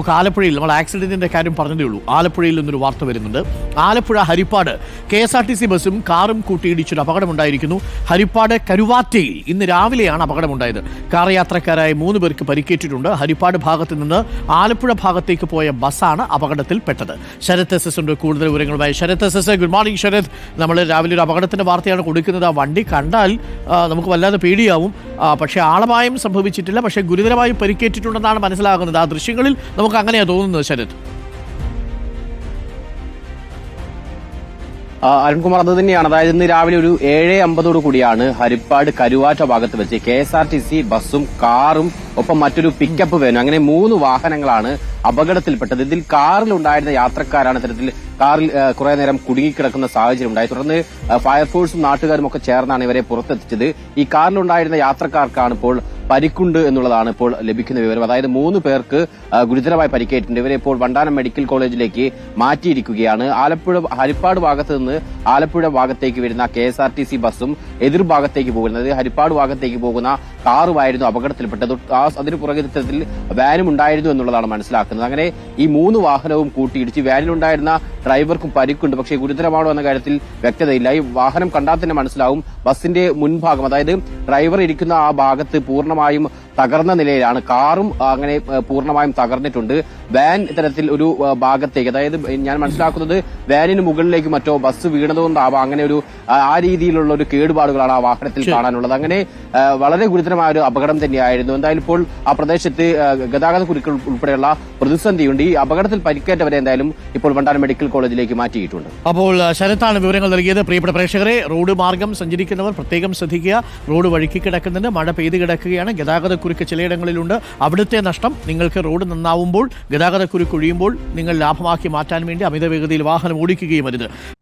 ആലപ്പുഴയിൽ നമ്മൾ ആക്സിഡന്റിന്റെ കാര്യം പറഞ്ഞതേ ഉള്ളൂ. ആലപ്പുഴയിൽ നിന്നൊരു വാർത്ത വരുന്നുണ്ട്. Alappuzha Haripad K S R T C ബസ്സും കാറും കൂട്ടിയിടിച്ചൊരു അപകടമുണ്ടായിരിക്കുന്നു. ഹരിപ്പാട് കരുവാറ്റയിൽ ഇന്ന് രാവിലെയാണ് അപകടമുണ്ടായത്. കാർ യാത്രക്കാരായ മൂന്ന് പേർക്ക് പരിക്കേറ്റിട്ടുണ്ട്. ഹരിപ്പാട് ഭാഗത്ത് നിന്ന് ആലപ്പുഴ ഭാഗത്തേക്ക് പോയ ബസ്സാണ് അപകടത്തിൽപ്പെട്ടത് ശരത് എസ് എസ് ഉണ്ട്. കൂടുതൽ വിവരങ്ങളുമായി Sarath S S. Good morning Sarath. നമ്മൾ രാവിലെ ഒരു അപകടത്തിന്റെ വാർത്തയാണ് കൊടുക്കുന്നത്. ആ വണ്ടി കണ്ടാൽ നമുക്ക് വല്ലാതെ പേടിയാവും. പക്ഷേ ആളപായം സംഭവിച്ചിട്ടില്ല പക്ഷേ ഗുരുതരമായി പരിക്കേറ്റിട്ടുണ്ടെന്നാണ് മനസ്സിലാകുന്നത്. ആ ദൃശ്യങ്ങളിൽ നമുക്ക് അങ്ങനെയാണ് തോന്നുന്നത് ശരത്. അരുൺകുമാർ അത് തന്നെയാണ്. അതായത് ഇന്ന് രാവിലെ ഒരു ഏഴ് അമ്പതോടു കൂടിയാണ് ഹരിപ്പാട് കരുവാറ്റ ഭാഗത്ത് വെച്ച് K S R T C ബസ്സും കാറും ഒപ്പം മറ്റൊരു പിക്കപ്പ് വാനും. അങ്ങനെ മൂന്ന് വാഹനങ്ങളാണ് അപകടത്തിൽപ്പെട്ടത്. ഇതിൽ കാറിൽ ഉണ്ടായിരുന്ന യാത്രക്കാരാണ് ഇത്തരത്തിൽ കാറിൽ കുറെ നേരം കുടുങ്ങിക്കിടക്കുന്ന സാഹചര്യം ഉണ്ടായി. തുടർന്ന് ഫയർഫോഴ്സും നാട്ടുകാരും ഒക്കെ ചേർന്നാണ് ഇവരെ പുറത്തെത്തിച്ചത്. ഈ കാറിലുണ്ടായിരുന്ന യാത്രക്കാർക്കാണ് ഇപ്പോൾ പരിക്കുണ്ട് എന്നുള്ളതാണ് ഇപ്പോൾ ലഭിക്കുന്ന വിവരം. അതായത് മൂന്ന് പേർക്ക് ഗുരുതരമായി പരിക്കേറ്റിട്ടുണ്ട്. ഇവരെ ഇപ്പോൾ വണ്ടാനം മെഡിക്കൽ കോളേജിലേക്ക് മാറ്റിയിരിക്കുകയാണ്. ആലപ്പുഴ ഹരിപ്പാട് ഭാഗത്ത് നിന്ന് ആലപ്പുഴ ഭാഗത്തേക്ക് വരുന്ന K S R T C ബസ്സും എതിർഭാഗത്തേക്ക് പോകുന്നത്. ഹരിപ്പാട് ഭാഗത്തേക്ക് പോകുന്ന കാറുമായിരുന്നു അപകടത്തിൽപ്പെട്ടത്. അതിനു പുറകെ ഇത്തരത്തിൽ വാനും ഉണ്ടായിരുന്നു എന്നുള്ളതാണ് മനസ്സിലാക്കുന്നത്. അങ്ങനെ ഈ മൂന്ന് വാഹനവും കൂട്ടിയിടിച്ച് വാനിലുണ്ടായിരുന്ന ഡ്രൈവർക്കും പരിക്കുണ്ട്. പക്ഷേ ഗുരുതരമാണോ എന്ന കാര്യത്തിൽ വ്യക്തതയില്ല. ഈ വാഹനം കണ്ടാൽ തന്നെ മനസ്സിലാവും. ബസിന്റെ മുൻഭാഗം അതായത് ഡ്രൈവർ ഇരിക്കുന്ന ആ ഭാഗത്ത് പൂർണമായും തകർന്ന നിലയിലാണ്. കാറും അങ്ങനെ പൂർണമായും തകർന്നിട്ടുണ്ട്. വാൻ ഇത്തരത്തിൽ ഒരു ഭാഗത്തേക്ക് അതായത് ഞാൻ മനസ്സിലാക്കുന്നത് വാനിന് മുകളിലേക്ക് മറ്റോ ബസ് വീണതുകൊണ്ടാവാം. അങ്ങനെ ഒരു ആ, രീതിയിലുള്ള ഒരു കേടുപാടുകളാണ് ആ വാഹനത്തിൽ കാണാനുള്ളത്. അങ്ങനെ വളരെ ഗുരുതരമായ ഒരു അപകടം തന്നെയായിരുന്നു. എന്തായാലും ഇപ്പോൾ ആ പ്രദേശത്ത് ഗതാഗത കുരുക്കൾ ഉൾപ്പെടെയുള്ള പ്രതിസന്ധിയുണ്ട്. ഈ അപകടത്തിൽ പരിക്കേറ്റവരെ എന്തായാലും ഇപ്പോൾ വണ്ടാനം മെഡിക്കൽ കോളേജിലേക്ക് മാറ്റിയിട്ടുണ്ട്. അപ്പോൾ ശരത്താണ് വിവരങ്ങൾ നൽകിയത്. പ്രിയപ്പെട്ട പ്രേക്ഷകരെ റോഡ് മാർഗം സഞ്ചരിക്കുന്നവർ പ്രത്യേകം ശ്രദ്ധിക്കുക. റോഡ് വഴുക്കി കിടക്കുന്നുണ്ട്. മഴ പെയ്ത് കിടക്കുകയാണ്. ഗതാഗതക്കുരുക്ക് ചിലയിടങ്ങളിലുണ്ട്. അവിടുത്തെ നഷ്ടം നിങ്ങൾക്ക് റോഡ് നന്നാവുമ്പോൾ ഗതാഗതക്കുരുക്ക് ഒഴിയുമ്പോൾ നിങ്ങൾ ലാഭമാക്കി മാറ്റാൻ വേണ്ടി അമിത വേഗതയിൽ വാഹനം ഓടിക്കുകയും അരുത്